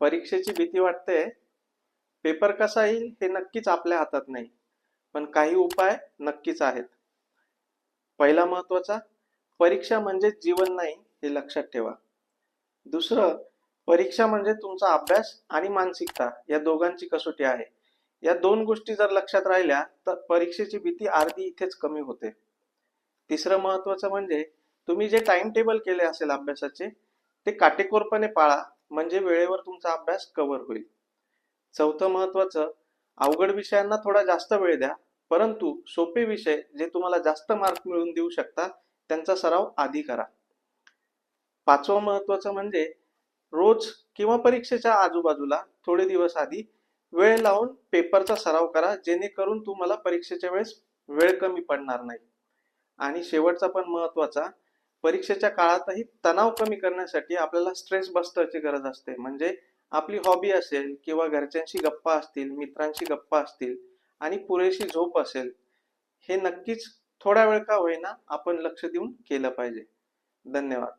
परीक्षेची भीती वाटते. पेपर कसा येईल हे नक्कीच आपल्या हातात नाही पण काही उपाय नक्कीच आहेत. पहिला महत्त्वाचा परीक्षा म्हणजे जीवन नाही हे लक्षात ठेवा. दुसरं परीक्षा म्हणजे तुमचा अभ्यास आणि मानसिकता या दोघांची कसोटी आहे. या दोन गोष्टी जर लक्षात राहिल्या तर परीक्षेची भीती अर्धी इथेच कमी होते. तिसरं महत्वाचं म्हणजे तुम्ही जे टाइम टेबल केले असेल अभ्यासाचे ते काटेकोरपणे पाळा. म्हणजे वेळेवर तुमचा अभ्यास कव्हर होईल. चौथं महत्वाचं अवघड विषयांना थोडा जास्त वेळ द्या परंतु सोपे विषय जे तुम्हाला जास्त मार्क मिळवून देऊ शकतात त्यांचा सराव आधी करा. पाचवं महत्वाचं म्हणजे रोज किंवा परीक्षेच्या आजूबाजूला थोडे दिवस आधी वेळ लावून पेपरचा सराव करा जेणेकरून तुम्हाला परीक्षेच्या वेळेस वेळ कमी पडणार नाही. आणि शेवटचा पण महत्त्वाचा परीक्षेच्या काळातही तणाव कमी करण्यासाठी आपल्याला स्ट्रेस बस्टरची गरज असते. म्हणजे आपली हॉबी असेल किंवा घरच्यांशी गप्पा असतील मित्रांशी गप्पा असतील आणि पुरेशी झोप असेल हे नक्कीच थोडा वेळ का होईना आपण लक्ष देऊन केलं पाहिजे. धन्यवाद.